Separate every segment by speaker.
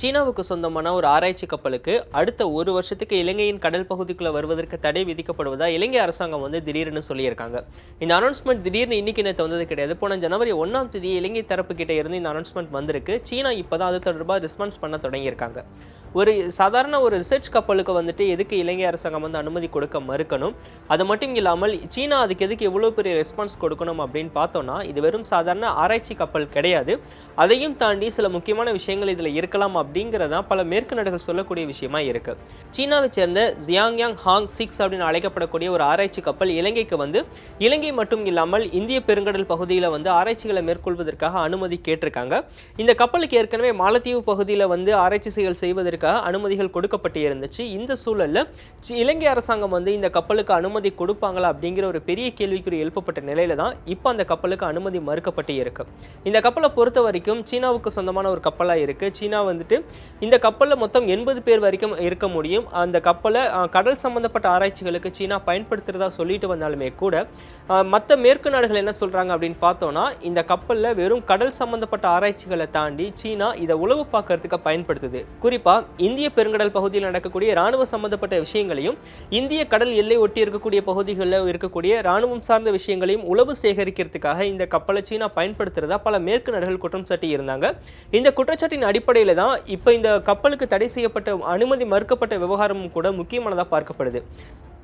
Speaker 1: சீனாவுக்கு சொந்தமான ஒரு ஆராய்ச்சி கப்பலுக்கு அடுத்த ஒரு வருஷத்துக்கு இலங்கையின் கடல் பகுதிக்குள்ளே வருவதற்கு தடை விதிக்கப்படுவதா இலங்கை அரசாங்கம் வந்து திடீர்னு சொல்லியிருக்காங்க. இந்த அனௌன்ஸ்மெண்ட் திடீர்னு இன்னைக்கு நேற்று வந்தது கிடையாது. போன ஜனவரி ஒன்றாம் தேதி இலங்கை தரப்பு கிட்ட இருந்து இந்த அனௌன்ஸ்மெண்ட் வந்திருக்கு. சீனா இப்போ தான் அது தொடர்பாக ரெஸ்பான்ஸ் பண்ண தொடங்கியிருக்காங்க. ஒரு சாதாரண ஒரு ரிசர்ச் கப்பலுக்கு வந்துட்டு எதுக்கு இலங்கை அரசாங்கம் வந்து அனுமதி கொடுக்க மறுக்கணும்? அது மட்டும் இல்லாமல் சீனா அதுக்கு எதுக்கு எவ்வளோ பெரிய ரெஸ்பான்ஸ் கொடுக்கணும் அப்படின்னு பார்த்தோன்னா இது வெறும் சாதாரண ஆராய்ச்சி கப்பல் கிடையாது. அதையும் தாண்டி சில முக்கியமான விஷயங்கள் இதில் இருக்கலாம் அப்படிங்கிறதான் பல மேற்கு நாடுகள் சொல்லக்கூடிய விஷயமா இருக்கு. சீனாவை சேர்ந்த ஜியாங்யாங் ஹாங் சிக்ஸ் அப்படின்னு அழைக்கப்படக்கூடிய ஒரு ஆராய்ச்சி கப்பல் இலங்கைக்கு வந்து இலங்கை மட்டும் இல்லாமல் இந்திய பெருங்கடல் பகுதியில் வந்து ஆராய்ச்சிகளை மேற்கொள்வதற்காக அனுமதி கேட்டிருக்காங்க. இந்த கப்பலுக்கு ஏற்கனவே மாலத்தீவு பகுதியில் வந்து ஆராய்ச்சி செயல் செய்வதற்கு அனுமதிகள் கொடுக்கப்பட்டு இருந்துச்சு இந்த சூழலில் இலங்கை அரசாங்கம் வந்து இந்த கப்பலுக்கு அனுமதி கொடுப்பாங்களா அப்படிங்கிற ஒரு பெரிய கேள்விக்குறி எழுப்பப்பட்ட நிலையில தான் இப்போ அந்த கப்பலுக்கு அனுமதி மறுக்கப்பட்டு இருக்கு. இந்த கப்பலை பொறுத்த வரைக்கும் சீனாவுக்கு சொந்தமான ஒரு கப்பலாக இருக்கு. சீனா வந்துட்டு இந்த கப்பலில் மொத்தம் எண்பது பேர் வரைக்கும் இருக்க முடியும். அந்த கப்பலை கடல் சம்பந்தப்பட்ட ஆராய்ச்சிகளுக்கு சீனா பயன்படுத்துறதா சொல்லிட்டு வந்தாலுமே கூட மற்ற மேற்கு நாடுகள் என்ன சொல்றாங்க அப்படின்னு பார்த்தோம்னா இந்த கப்பலில் வெறும் கடல் சம்பந்தப்பட்ட ஆராய்ச்சிகளை தாண்டி சீனா இதை உளவு பார்க்கறதுக்கு பயன்படுத்துது. குறிப்பாக இந்திய பெருங்கடல் பகுதியில் நடக்கக்கூடிய ராணுவ சம்பந்தப்பட்ட விஷயங்களையும் இந்திய கடல் எல்லை ஒட்டி இருக்கக்கூடிய பகுதிகளில் இருக்கக்கூடிய ராணுவம் சார்ந்த விஷயங்களையும் உளவு சேகரிக்கிறதுக்காக இந்த கப்பலை சீனா பயன்படுத்துறதா பல மேற்கு நாடுகள் குற்றம் சாட்டி இருந்தாங்க இந்த குற்றச்சாட்டின் அடிப்படையில் தான் இப்போ இந்த கப்பலுக்கு தடை செய்யப்பட்ட அனுமதி மறுக்கப்பட்ட விவகாரமும் கூட முக்கியமானதாக பார்க்கப்படுது.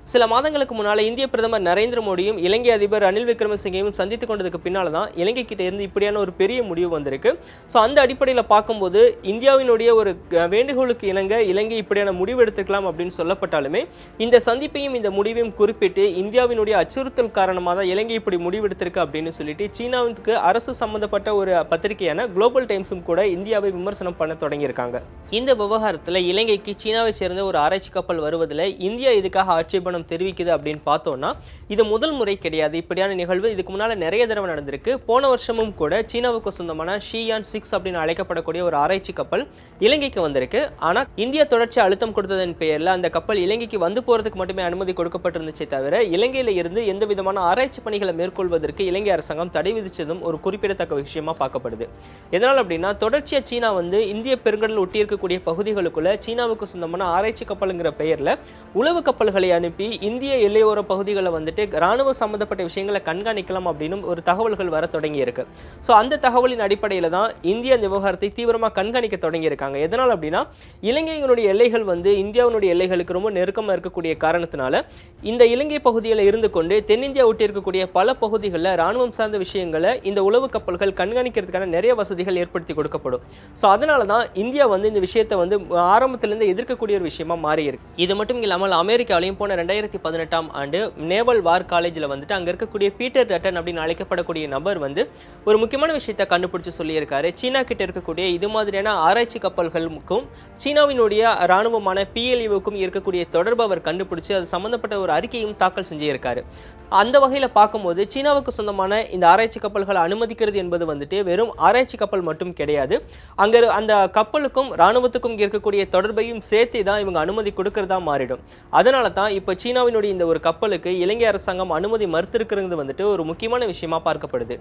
Speaker 1: சில மாதங்களுக்கு முன்னால் இந்திய பிரதமர் நரேந்திர மோடியும் இலங்கை அதிபர் ரணில் விக்ரமசிங்கையும் சந்தித்து கொண்டதுக்கு பின்னால் தான் இலங்கை கிட்ட இருந்து இப்படியான ஒரு பெரிய முடிவு வந்திருக்கு. ஸோ அந்த அடிப்படையில் பார்க்கும்போது இந்தியாவினுடைய ஒரு க- வேண்டுகோளுக்கு இணங்க இலங்கை இப்படியான முடிவு எடுத்துக்கலாம் அப்படின்னு சொல்லப்பட்டாலுமே இந்த சந்திப்பையும் இந்த முடிவையும் குறிப்பிட்டு இந்தியாவினுடைய அச்சுறுத்தல் காரணமாக தான் இலங்கை இப்படி முடிவெடுத்திருக்கு அப்படின்னு சொல்லிட்டு சீனாவுக்கு அரசு சம்பந்தப்பட்ட ஒரு பத்திரிகையான குளோபல் டைம்ஸும் கூட இந்தியாவை விமர்சனம் பண்ண தொடங்கியிருக்காங்க. இந்த விவகாரத்தில் இலங்கைக்கு சீனாவை சேர்ந்த ஒரு ஆராய்ச்சி கப்பல் வருவதில் இந்தியா இதுக்காக ஆட்சேபம் நிறுவனம் தெரிவிக்குது அப்படின்னு பார்த்தோம்னா இது முதல் முறை கிடையாது. இப்படியான நிகழ்வு இதுக்கு முன்னால் நிறைய தடவை நடந்திருக்கு. போன வருஷமும் கூட சீனாவுக்கு சொந்தமான ஷியான் சிக்ஸ் அப்படின்னு அழைக்கப்படக்கூடிய ஒரு ஆராய்ச்சி கப்பல் இலங்கைக்கு வந்திருக்கு. ஆனால் இந்தியா தொடர்ச்சி அழுத்தம் கொடுத்ததன் பெயரில் அந்த கப்பல் இலங்கைக்கு வந்து போகிறதுக்கு மட்டுமே அனுமதி கொடுக்கப்பட்டிருந்துச்சே தவிர இலங்கையில் இருந்து எந்த விதமான ஆராய்ச்சி பணிகளை மேற்கொள்வதற்கு இலங்கை அரசாங்கம் தடை விதித்ததும் ஒரு குறிப்பிடத்தக்க விஷயமா பார்க்கப்படுது. எதனால் அப்படின்னா தொடர்ச்சியாக சீனா வந்து இந்திய பெருங்கடல் ஒட்டியிருக்கக்கூடிய பகுதிகளுக்குள்ள சீனாவுக்கு சொந்தமான ஆராய்ச்சி கப்பலுங்கிற பெயரில் உளவு கப்பல்களை அனுப்பி இந்திய எல்லையோர பகுதிகளில் வந்துட்டு ராணுவ சம்பந்தப்பட்ட விஷயங்களை கண்காணிக்கலாம் அப்படின்னு ஒரு தகவல்கள் வர தொடங்கியிருக்கு. ஸோ அந்த தகவலின் அடிப்படையில் தான் இந்தியா இந்த விவகாரத்தை தீவிரமாக கண்காணிக்க தொடங்கியிருக்காங்க. எதனால் அப்படின்னா இலங்கையினுடைய எல்லைகள் வந்து இந்தியாவினுடைய எல்லைகளுக்கு ரொம்ப நெருக்கமாக இருக்கக்கூடிய காரணத்தினால இந்த இலங்கை பகுதியில் இருந்து கொண்டு தென்னிந்தியா ஒட்டி இருக்கக்கூடிய பல பகுதிகளில் ராணுவம் சார்ந்த விஷயங்களை இந்த உளவு கப்பல்கள் கண்காணிக்கிறதுக்கான நிறைய வசதிகள் ஏற்படுத்தி கொடுக்கப்படும். ஸோ அதனால தான் இந்தியா வந்து இந்த விஷயத்தை வந்து ஆரம்பத்திலேருந்து எதிர்க்கக்கூடிய ஒரு விஷயமா மாறி இருக்கு இது மட்டும் இல்லாமல் அமெரிக்காவிலையும் போன ரெண்டாயிரத்தி பதினெட்டாம் ஆண்டு நேவல் வார் காலேஜில் வந்துட்டு அங்கே இருக்கக்கூடிய பீட்டர் ரட்டன் அப்படின்னு அழைக்கப்படக்கூடிய நபர் வந்து ஒரு முக்கியமான விஷயத்தை கண்டுபிடிச்சு சொல்லியிருக்காரு. சீனா கிட்ட இருக்கக்கூடிய இது மாதிரியான ஆராய்ச்சி கப்பல்களுக்கும் சீனாவினுடைய இராணுவமான பிஎல்இவுக்கும் இருக்கக்கூடிய தொடர்பு அவர் கண்டுபிடிச்சு அது சம்பந்தப்பட்ட ஒரு அறிக்கையும் தாக்கல் செஞ்சிருக்காரு. அந்த வகையில் பார்க்கும்போது சீனாவுக்கு சொந்தமான இந்த ஆராய்ச்சி கப்பல்களை அனுமதிக்கிறது என்பது வந்துட்டு வெறும் ஆராய்ச்சி கப்பல் மட்டும் கிடையாது. அங்கே அந்த கப்பலுக்கும் ராணுவத்துக்கும் இருக்கக்கூடிய தொடர்பையும் சேர்த்து தான் இவங்க அனுமதி கொடுக்கறதா மாறிடும். அதனால தான் இப்போ சீனாவினுடைய இந்த ஒரு கப்பலுக்கு இலங்கை அரசாங்கம் அனுமதி மறுத்திருக்கிறது வந்துட்டு ஒரு முக்கியமான விஷயமா பார்க்கப்படுது.